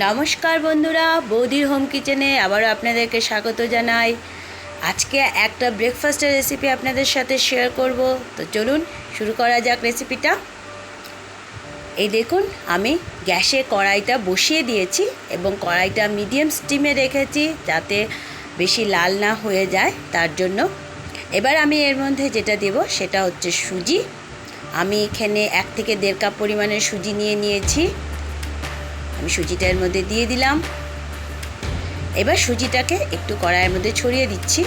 নমস্কার বন্ধুরা, বৌদির হোম কিচেনে আবারও আপনাদেরকে স্বাগত জানাই। আজকে একটা ব্রেকফাস্টের রেসিপি আপনাদের সাথে শেয়ার করব। তো চলুন শুরু করা যাক রেসিপিটা এই দেখুন, আমি গ্যাসে কড়াইটা বসিয়ে দিয়েছি এবং কড়াইটা মিডিয়াম স্টিমে রেখেছি যাতে বেশি লাল না হয়ে যায়, তার জন্য। এবার আমি এর মধ্যে যেটা দেব, সেটা হচ্ছে সুজি। আমি এখানে এক থেকে দেড় কাপ পরিমাণের সুজি নিয়ে নিয়েছি। আমি সুজিটা এর মধ্যে দিয়ে দিলাম। এবার সুজিটাকে একটু কড়াইয়ের মধ্যে ছড়িয়ে দিচ্ছি।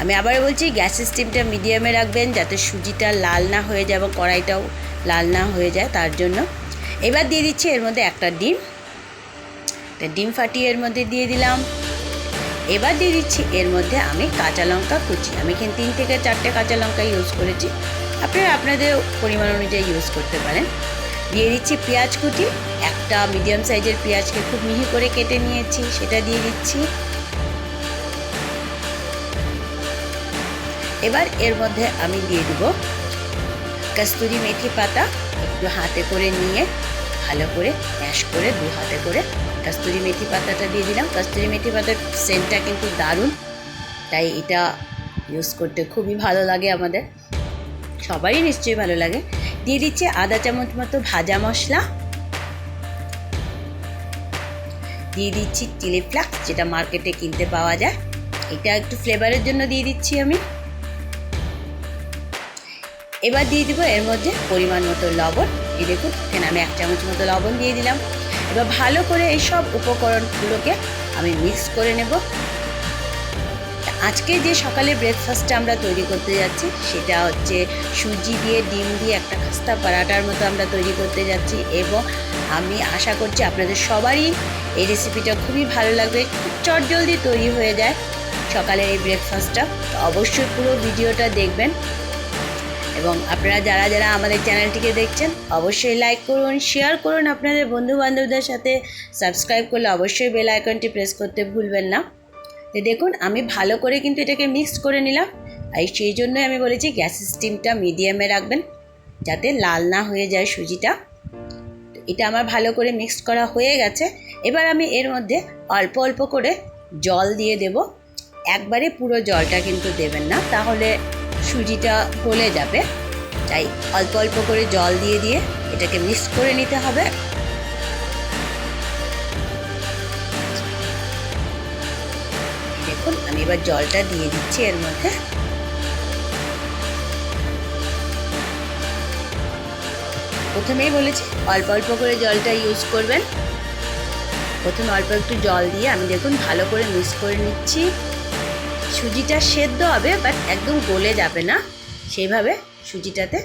আমি আবার বলছি গ্যাসের স্টিমটা মিডিয়ামে রাখবেন যাতে সুজিটা লাল না হয়ে যায় এবং কড়াইটাও লাল না হয়ে যায়, তার জন্য। এবার দিয়ে দিচ্ছি এর মধ্যে একটা ডিম। ডিম ফাটিয়ে এর মধ্যে দিয়ে দিলাম। এবার দিয়ে দিচ্ছি এর মধ্যে আমি কাঁচা লঙ্কা কুচি। আমি এখানে তিন থেকে চারটে কাঁচা লঙ্কা ইউজ করেছি। আপনারা আপনাদের পরিমাণ অনুযায়ী ইউজ করতে পারেন। দিয়ে দিচ্ছি পেঁয়াজ কুচি একটা মিডিয়াম সাইজের পেঁয়াজকে খুব মিহি করে কেটে নিয়েছি, সেটা দিয়ে দিচ্ছি। এবার এর মধ্যে আমি দিয়ে দেবো কস্তুরি মেথি পাতা, একটু হাতে করে নিয়ে ভালো করে ম্যাশ করে দু হাতে করে কস্তুরি মেথি পাতাটা দিয়ে দিলাম। কস্তুরি মেথি পাতার সেন্টটা কিন্তু দারুণ, তাই এটা ইউজ করতে খুবই ভালো লাগে আমাদের। সবারই নিশ্চয়ই ভালো লাগে। দিয়ে দিচ্ছি আধা চামচ মতো ভাজা মশলা। দিয়ে দিচ্ছি চিলি ফ্লাক্স, যেটা মার্কেটে কিনতে পাওয়া যায়। এটা একটু ফ্লেভারের জন্য দিয়ে দিচ্ছি আমি। এবার দিয়ে দিব এর মধ্যে পরিমাণ মতো লবণ। এই দেখুন, এখানে আমি এক চামচ মতো লবণ দিয়ে দিলাম। এবার ভালো করে এই সব উপকরণগুলোকে আমি মিক্স করে নেব। আজকে যে সকালে ব্রেকফাস্টটা আমরা তৈরি করতে যাচ্ছি, সেটা হচ্ছে সুজি দিয়ে, ডিম দিয়ে একটা খাস্তা পরাটার মতো আমরা তৈরি করতে যাচ্ছি এবং আমি আশা করছি আপনাদের সবারই এই রেসিপিটা খুবই ভালো লাগবে, খুব চটজলদি তৈরি হয়ে যায় সকালের এই ব্রেকফাস্টটা অবশ্যই পুরো ভিডিওটা দেখবেন এবং আপনারা যারা যারা আমাদের চ্যানেলটিকে দেখছেন, অবশ্যই লাইক করুন শেয়ার করুন আপনাদের বন্ধু বান্ধবদের সাথে। সাবস্ক্রাইব করলে অবশ্যই বেল আইকনটি প্রেস করতে ভুলবেন না। দেখুন, আমি ভালো করে কিন্তু এটাকে মিক্স করে নিলাম। আর সেই জন্যই আমি বলেছি গ্যাসের স্টিমটা মিডিয়ামে রাখবেন, যাতে লাল না হয়ে যায় সুজিটা। তো এটা আমার ভালো করে মিক্স করা হয়ে গেছে। এবার আমি এর মধ্যে অল্প অল্প করে জল দিয়ে দেব। একবারে পুরো জলটা কিন্তু দেবেন না, তাহলে সুজিটা গলে যাবে। তাই অল্প অল্প করে জল দিয়ে দিয়ে এটাকে মিক্স করে নিতে হবে। দেখুন, আমি এবার জলটা দিয়ে দিচ্ছি এর মধ্যে। প্রথমেই বলেছি, অল্প অল্প করে জলটা ইউজ করবেন। প্রথমে অল্প একটু জল দিয়ে আমি দেখুন, ভালো করে মিক্স করে নিচ্ছি। সুজিটা সেদ্ধ হবে বাট একদম গলে যাবে না। সেইভাবে সুজিটাতে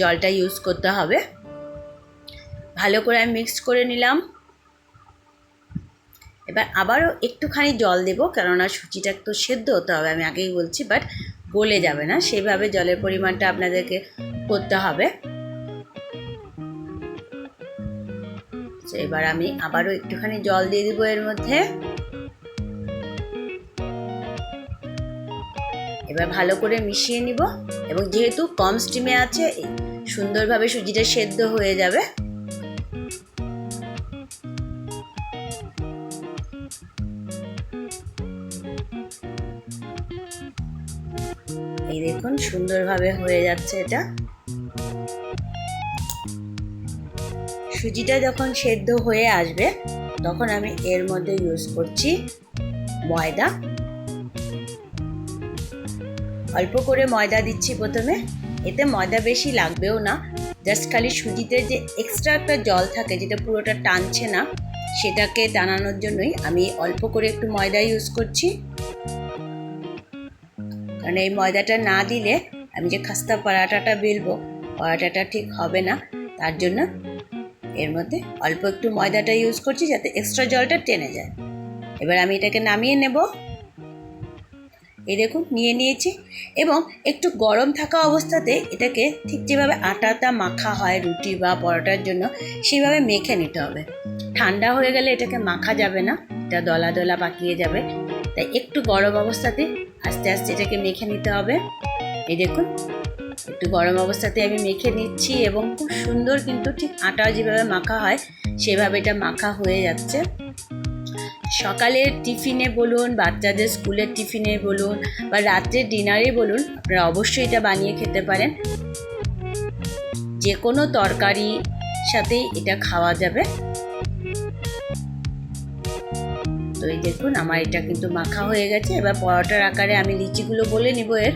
জলটা ইউজ করতে হবে। ভালো করে আমি মিক্স করে নিলাম। এবার আবারও একটুখানি জল দেব, কেননা সুজিটা একটু সেদ্ধ হতে হবে আমি আগেই বলছি বাট গলে যাবে না। সেইভাবে জলের পরিমাণটা আপনাদেরকে করতে হবে। এবার আমি আবারও একটুখানি জল দিয়ে দিব এর মধ্যে। এবার ভালো করে মিশিয়ে নিব, এবং যেহেতু কম স্টিমে আছে সুন্দরভাবে সুজিটা সেদ্ধ হয়ে যাবে। এই দেখুন, সুন্দরভাবে হয়ে যাচ্ছে এটা। সুজিটা যখন সেদ্ধ হয়ে আসবে, তখন আমি এর মধ্যে ইউজ করছি ময়দা। অল্প করে ময়দা দিচ্ছি প্রথমে। এতে ময়দা বেশি লাগবেও না। জাস্ট খালি সুজিতে যে এক্সট্রা একটা জল থাকে, যেটা পুরোটা টানছে না, সেটাকে টানানোর জন্যই আমি অল্প করে একটু ময়দা ইউজ করছি। কারণ এই ময়দাটা না দিলে আমি যে খাস্তা পরাটাটা বেলবো, পরাটাটা ঠিক হবে না। তার জন্য এর মধ্যে অল্প একটু ময়দাটা ইউজ করছি যাতে এক্সট্রা জলটা টেনে যায়। এবার আমি এটাকে নামিয়ে নেব। এই দেখুন, নিয়ে নিয়েছি। এবং একটু গরম থাকা অবস্থাতে এটাকে ঠিক যেভাবে আটাটা মাখা হয়, রুটি বা পরোটার জন্য, সেইভাবে মেখে নিতে হবে। ঠান্ডা হয়ে গেলে এটাকে মাখা যাবে না, এটা দলা দলা পাকিয়ে যাবে। তাই একটু গরম অবস্থাতে আস্তে আস্তে এটাকে মেখে নিতে হবে। এই দেখুন, একটু গরম অবস্থাতে আমি মেখে নিচ্ছি এবং খুব সুন্দর কিন্তু ঠিক আটা যেভাবে মাখা হয়, সেভাবে এটা মাখা হয়ে যাচ্ছে। সকালের টিফিনে বলুন, বাচ্চাদের স্কুলের টিফিনে বলুন বা রাত্রের ডিনারে বলুন, আপনারা অবশ্যই এটা বানিয়ে খেতে পারেন। যে কোনো তরকারি সাথেই এটা খাওয়া যাবে। তো এই দেখুন, আমার এটা কিন্তু মাখা হয়ে গেছে। এবার পরোটার আকারে আমি লিচিগুলো বলে নিব এর।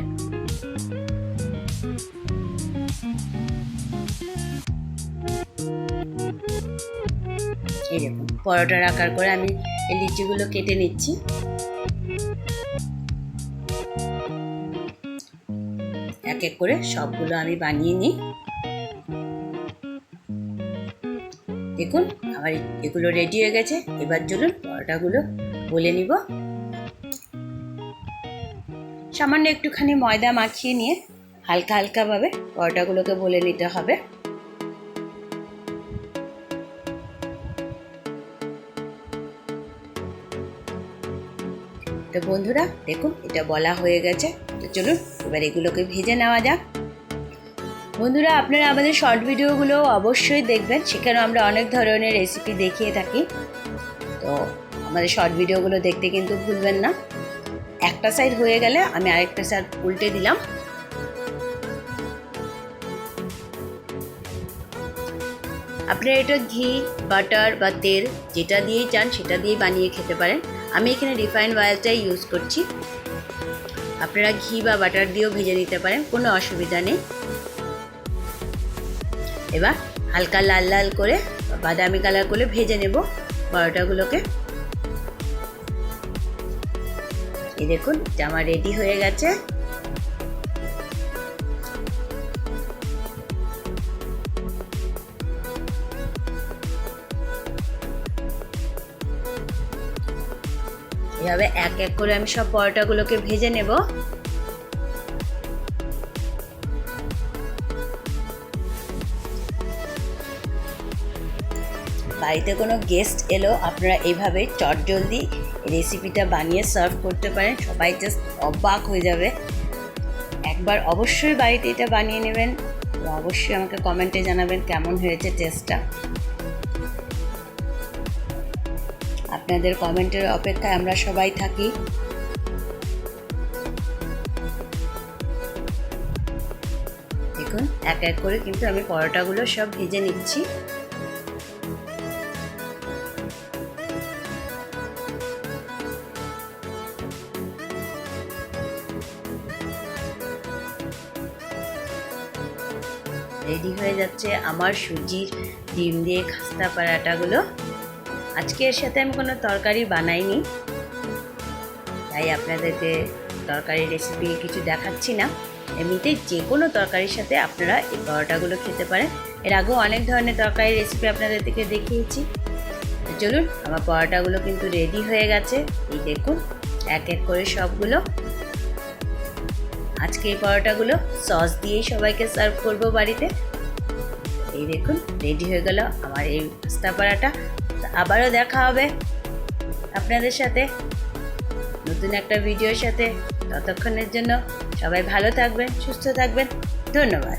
এই দেখুন, পরোটার আকার করে আমি এই লিচিগুলো কেটে নিচ্ছি। এক এক করে সবগুলো আমি বানিয়ে নিই। দেখুন, আমার এগুলো রেডি হয়ে গেছে। এবার চলুন পরোটাগুলো বলে নিব। সামান্য একটুখানি ময়দা মাখিয়ে নিয়ে হালকা হালকাভাবে পরোটাগুলোকে বলে নিতে হবে। তো বন্ধুরা, দেখুন, এটা বলা হয়ে গেছে। তো চলুন, এবার এগুলোকে ভেজে নেওয়া যাক। বন্ধুরা, আপনারা আমাদের শর্ট ভিডিওগুলো অবশ্যই দেখবেন। সেখানেও আমরা অনেক ধরনের রেসিপি দেখিয়ে থাকি। তো আমাদের শর্ট ভিডিওগুলো দেখতে কিন্তু ভুলবেন না। একটা সাইড হয়ে গেলে আমি আরেকটা সাইড উল্টে দিলাম। আপনারা এটা ঘি বাটার বা তেল যেটা দিয়েই চান, সেটা দিয়েই বানিয়ে খেতে পারেন। আমি এখানে রিফাইন্ড অয়েলটাই ইউজ করছি। আপনারা ঘি বা বাটার দিয়েও ভেজে নিতে পারেন, কোনো অসুবিধা নেই। এবার হালকা লাল লাল করে বাদামি কালার করে ভেজে নেব পরোটাগুলোকে। এই দেখুন জামা রেডি হয়ে গেছে। এভাবে এক এক করে আমি সব পরোটাগুলোকে ভেজে নেব। বাড়িতে কোনো গেস্ট এলো, আপনারা এইভাবে চটজলদি রেসিপিটা বানিয়ে সার্ভ করতে পারেন, সবাই জাস্ট অবাক হয়ে যাবে। একবার অবশ্যই বাড়িতে এটা বানিয়ে নেবেন অবশ্যই আমাকে কমেন্টে জানাবেন কেমন হয়েছে টেস্টটা আপনাদের কমেন্টের অপেক্ষায় আমরা সবাই থাকি। দেখুন, এক এক করে কিন্তু আমি পরোটাগুলো সব ভেজে নিচ্ছি। রেডি হয়ে যাচ্ছে আমার সুজির ডিম দিয়ে খাস্তা পরাটাগুলো। আজকে এর সাথে আমি কোনো তরকারি বানাইনি, তাই আপনাদেরকে তরকারি রেসিপি কিছু দেখাচ্ছি না। এমনিতেই যে কোনো তরকারির সাথে আপনারা এই পরোটাগুলো খেতে পারেন। এর আগেও অনেক ধরনের তরকারি রেসিপি আপনাদেরকে দেখিয়েছি। চলুন, আমার পরোটাগুলো কিন্তু রেডি হয়ে গেছে। এই দেখুন, এক এক করে সবগুলো আজকে এই পরোটাগুলো সস দিয়েই সবাইকে সার্ভ করব বাড়িতে। এই দেখুন, রেডি হয়ে গেল আমার এই পাস্তা পরাটা। আবারও দেখা হবে আপনাদের সাথে নতুন একটা ভিডিওর সাথে। ততক্ষণের জন্য সবাই ভালো থাকবেন, সুস্থ থাকবেন। ধন্যবাদ।